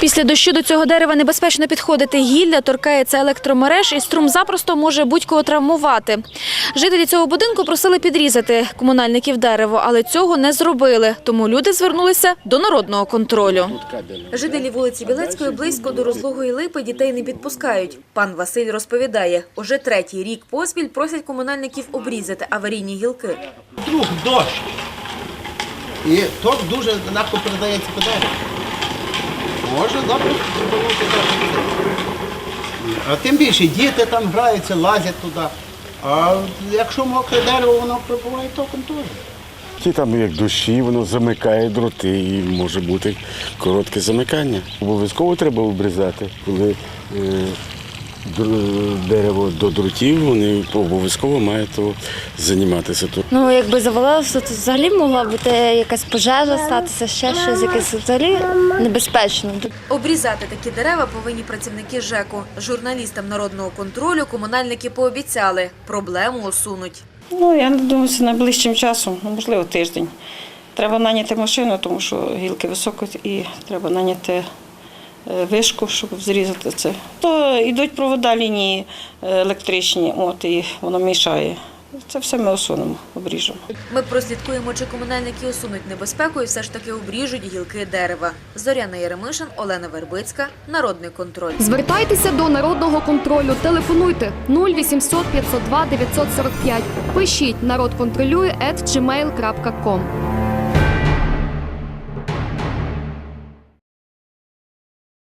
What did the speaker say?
Після дощу до цього дерева небезпечно підходити. Гілля торкається електромереж і струм запросто може будь-кого травмувати. Жителі цього будинку просили підрізати комунальників дерево, але цього не зробили. Тому люди звернулися до народного контролю. Жителі вулиці Білецької близько до розлогої липи дітей не підпускають. Пан Василь розповідає, уже третій рік поспіль просять комунальників обрізати аварійні гілки. Вдруг дощ. І ток дуже легко передається по дереву. Може добре зробити А тим більше діти там граються, лазять туди. А якщо мокре дерево, воно пробуває током теж. Ті там як дощі, воно замикає дроти і може бути коротке замикання. Обов'язково треба обрізати, коли е, дерево до дротів, вони обов'язково мають то займатися. То Ну, якби завалилося, то взагалі могла бути якась пожежа статися, ще щось, якесь взагалі небезпечно. Обрізати такі дерева повинні працівники ЖЕКу. Журналістам народного контролю комунальники пообіцяли – проблему усунуть. Ну, я думаю, найближчим часом, ну, можливо, тиждень. Треба наняти машину, тому що гілки високо і треба наняти вишку, щоб зрізати це. То йдуть провода лінії е, електричні, от, і воно мішає. Це все ми усунемо, обріжемо. Ми прослідкуємо, чи комунальники усунуть небезпеку і все ж таки обріжуть гілки дерева. Зоряна Єремишин, Олена Вербицька, Народний контроль. Звертайтеся до народного контролю. Телефонуйте 0800 502 945. Пишіть народ контролює at gmail.com.